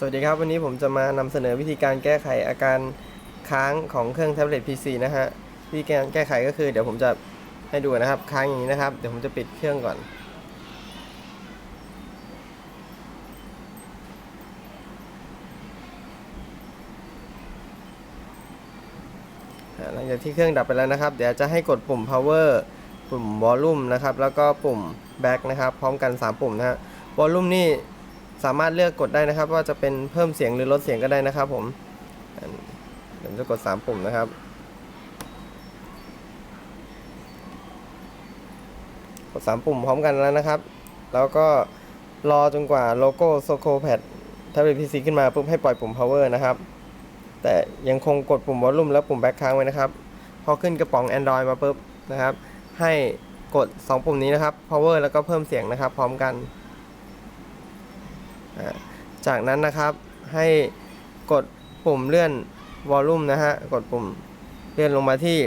สวัสดีครับ วันนี้ผมจะมานำเสนอวิธีการแก้ไขอาการค้างของเครื่องแท็บเล็ต PC นะฮะวิธีการแก้ไขก็คือเดี๋ยวผมจะให้ดูนะครับค้างอย่างนี้นะครับ เดี๋ยวผมจะปิดเครื่องก่อน หลังจากที่เครื่องดับไปแล้วนะครับ เดี๋ยวจะให้กดปุ่ม power ปุ่ม volume นะครับ แล้วก็ปุ่ม back นะครับ พร้อมกัน 3 ปุ่มนะฮะ volume นี่ สามารถเลือกกดได้นะครับ ว่าจะเป็นเพิ่มเสียงหรือลดเสียงก็ได้นะครับ ผมเดี๋ยวผมจะกด 3 ปุ่มนะครับ กด 3 ปุ่มพร้อมกันแล้วนะครับ แล้วก็รอจนกว่าโลโก้ Soco Pad Tablet PC ขึ้นมาปุ๊บให้ปล่อยปุ่ม power นะครับ แต่ยังคงกดปุ่ม volume และปุ่ม back ค้างไว้นะครับ พอขึ้นกระป๋อง Android มาปุ๊บนะครับ ให้กด 2 ปุ่มนี้นะครับ power แล้วก็เพิ่มเสียงนะครับ พร้อมกัน จากนั้นนะครับให้กดปุ่มเลื่อน volume นะฮะ กดปุ่มเลื่อนลงมาที่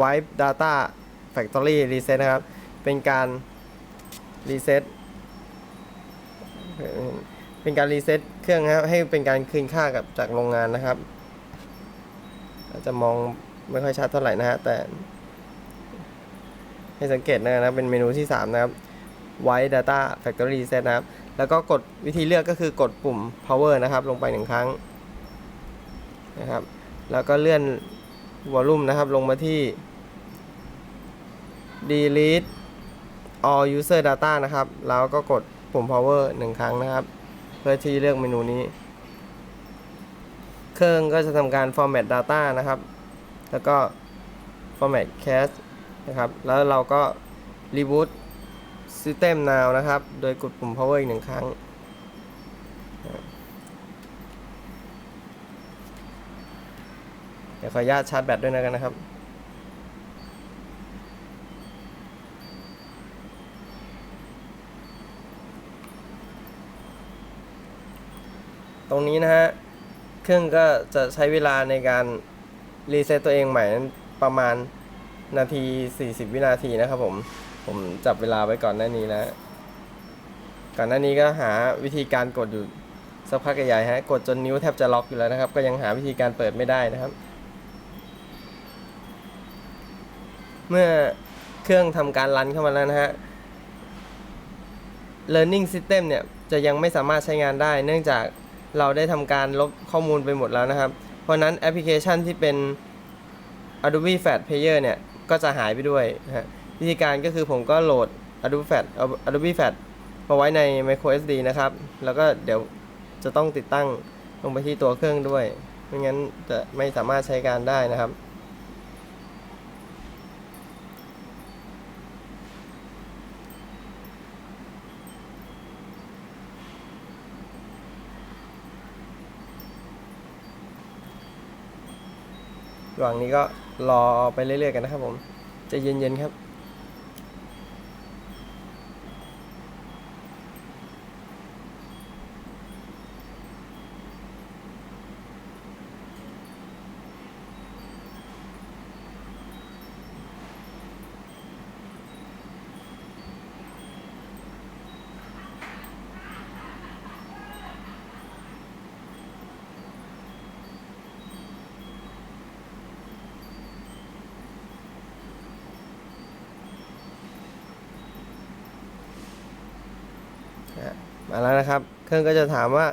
wipe data factory reset นะครับ เป็นการ reset เป็นการรีเซ็ตเครื่องนะครับ ให้เป็นการคืนค่ากับจากโรงงานนะครับ อาจจะมองไม่ค่อยชัดเท่าไหร่นะฮะ แต่ให้สังเกตนะครับเป็นเมนูที่ 3 นะครับ White Data Factory Reset นะครับ แล้วก็กดวิธีเลือกก็คือกดปุ่ม power นะครับ ลงไปหนึ่งครั้งนะครับ แล้วก็เลื่อน volume นะครับ ลงมาที่ delete all user data นะครับ แล้วก็กดปุ่ม power หนึ่งครั้งนะครับ เพื่อที่เลือกเมนูนี้ เครื่องก็จะทำการ format data นะครับ แล้วก็ format cache นะครับ แล้วเราก็ reboot system now นะครับ โดยกดปุ่ม power อีกหนึ่งครั้ง เดี๋ยวขออนุญาตชาร์จแบตด้วยนะกันนะครับตรงนี้นะฮะ เครื่องก็จะใช้เวลาในการรีเซ็ตตัวเองใหม่ประมาณนาที 40 วินาทีนะครับผม ผมจับเวลาไว้ก่อนหน้านี้แล้ว ก่อนหน้านี้ก็หาวิธีการกดอยู่สักพักใหญ่ๆฮะ กดจนนิ้วแทบจะล็อกอยู่แล้วนะครับ ก็ยังหาวิธีการเปิดไม่ได้นะครับ เมื่อเครื่องทำการรันเข้ามาแล้วนะฮะ learning system เนี่ยจะยังไม่สามารถใช้งานได้ เนื่องจากเราได้ทำการลบข้อมูลไปหมดแล้วนะครับ เพราะฉะนั้นแอปพลิเคชันที่เป็น Adobe Flash Player เนี่ย ก็จะหายไปด้วยนะฮะ วิธีการก็คือผมก็โหลด Adobe Flash Adobe Flash มาไว้ใน micro SD นะครับ แล้วก็เดี๋ยวจะต้องติดตั้งลงไปที่ตัวเครื่องด้วย ไม่งั้นจะไม่สามารถใช้การได้นะครับ ระหว่างนี้ก็รอไปเรื่อยๆกันนะครับผม จะเย็นๆครับ มาแล้วนะครับ เครื่องก็จะถามว่า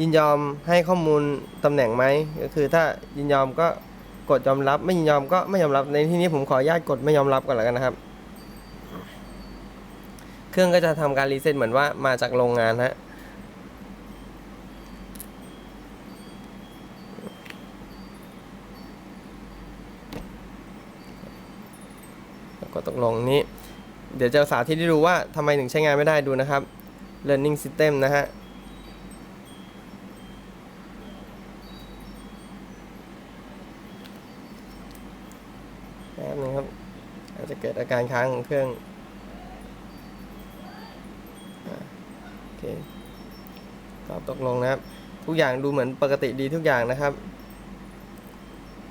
ยินยอมให้ข้อมูลตำแหน่งไหมก็คือถ้ายินยอมก็กดยอมรับไม่ยินยอมก็ไม่ยอมรับในที่นี้ผมขออนุญาตกดไม่ยอมรับก่อนแล้วกันนะครับ เครื่องก็จะทำการรีเซ็ตเหมือนว่ามาจากโรงงานฮะแล้วกดตกลงนี้ เดี๋ยวจะสาธิตให้ดูว่าทำไมถึงใช้งานไม่ได้ดูนะครับ learning system นะฮะ แป๊บนึงครับ อาจจะเกิดอาการค้างของเครื่องโอเคตอบตกลงนะครับ ทุกอย่างดูเหมือนปกติดีทุกอย่างนะครับ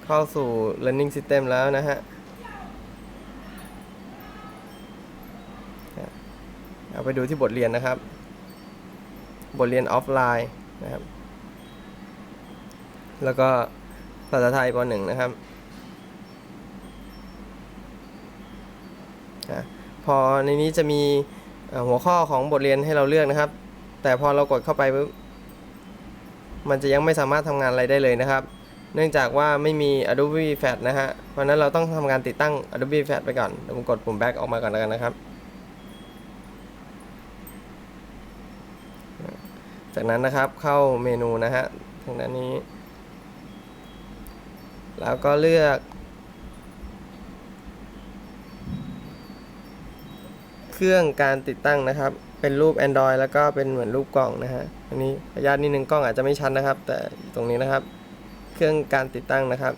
เข้าสู่ learning system แล้วนะฮะ ไปดูที่บทเรียนนะครับ บทเรียนออฟไลน์นะครับ แล้วก็ภาษาไทยปหนึ่งนะครับพอในนี้จะมีหัวข้อของบทเรียนให้เราเลือกนะครับ แต่พอเรากดเข้าไปปุ๊บมันจะยังไม่สามารถทำงานอะไรได้เลยนะครับ เนื่องจากว่าไม่มี Adobe Flash นะฮะ เพราะฉะนั้นเราต้องทำการติดตั้ง Adobe Flash ไปก่อนเดี๋ยวผมกดปุ่ม back ออกมาก่อนแล้วกันนะครับ จากนั้นนะครับเข้าเมนูนะฮะทางด้านนี้ แล้วก็เลือก เครื่องการติดตั้งนะครับ เป็นรูป Android แล้วก็เป็นเหมือนรูปกล่องนะฮะอันนี้ขออนุญาตนิดนึงกล้องอาจจะไม่ชัดนะครับ แต่ตรงนี้นะครับ เครื่องการติดตั้งนะครับ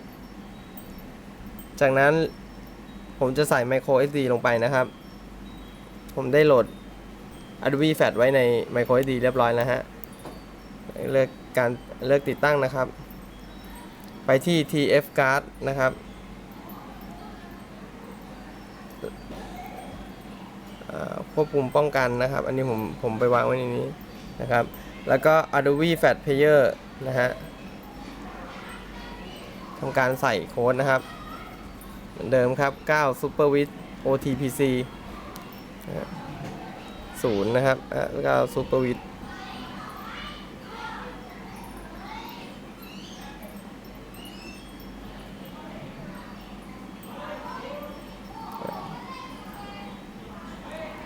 จากนั้นผมจะใส่ micro SD ลงไปนะครับ ผมได้โหลด Adobe Flash ไว้ใน micro SD เรียบร้อยแล้วฮะ เลือกการเลือกติดตั้งนะครับ ไปที่ TF card นะครับควบคุมป้องกันนะครับ อันนี้ผมผมไปวางไว้ในนี้นะครับ แล้วก็ Adobe Flash Player นะฮะทำการใส่โค้ดนะครับ เหมือนเดิมครับ 9 Super w i t OTPC ศูนะครับอะ9 Super w i t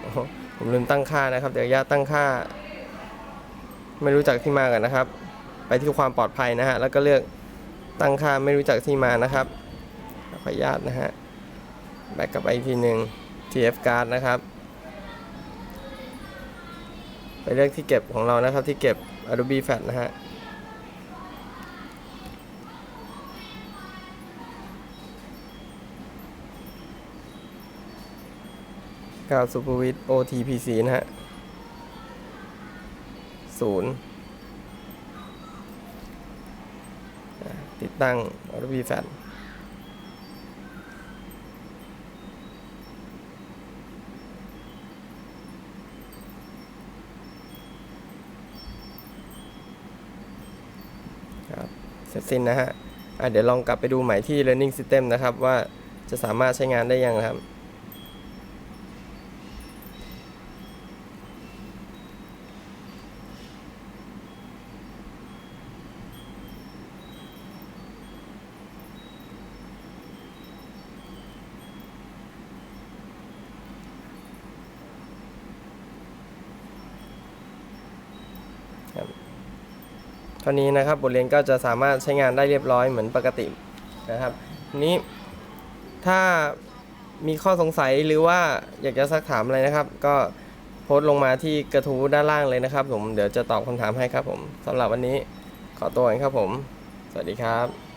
โอ้โหผม ลืมตั้งค่านะครับ เดี๋ยวญาตตั้งค่า ไม่รู้จักที่มากันนะครับ ไปที่ความปลอดภัยนะฮะแล้วก็เลือกตั้งค่าไม่รู้จักที่มานะครับขออนุญาตนะฮะแบกกลับไปอีกทีหนึ่ง TF card นะครับ ไปเลือกที่เก็บของเรานะครับที่เก็บ Adobe Flash นะฮะ ก้า Super w i t OTPC นะฮะศูนย์ติดตั้ง Adobe Flash ครับเสร็จสิ้นนะฮะะเดี๋ยวลองกลับไปดูใหม่ที่ Learning System นะครับ ว่าจะสามารถใช้งานได้ยังครับ เท่านี้นะครับบทเรียนก็จะสามารถใช้งานได้เรียบร้อยเหมือนปกตินะครับนี้ถ้ามีข้อสงสัยหรือว่าอยากจะซักถามอะไรนะครับ ก็โพสต์ลงมาที่กระทู้ด้านล่างเลยนะครับ ผมเดี๋ยวจะตอบคำถามให้ครับผมสำหรับวันนี้ขอตัวเองครับผม สวัสดีครับ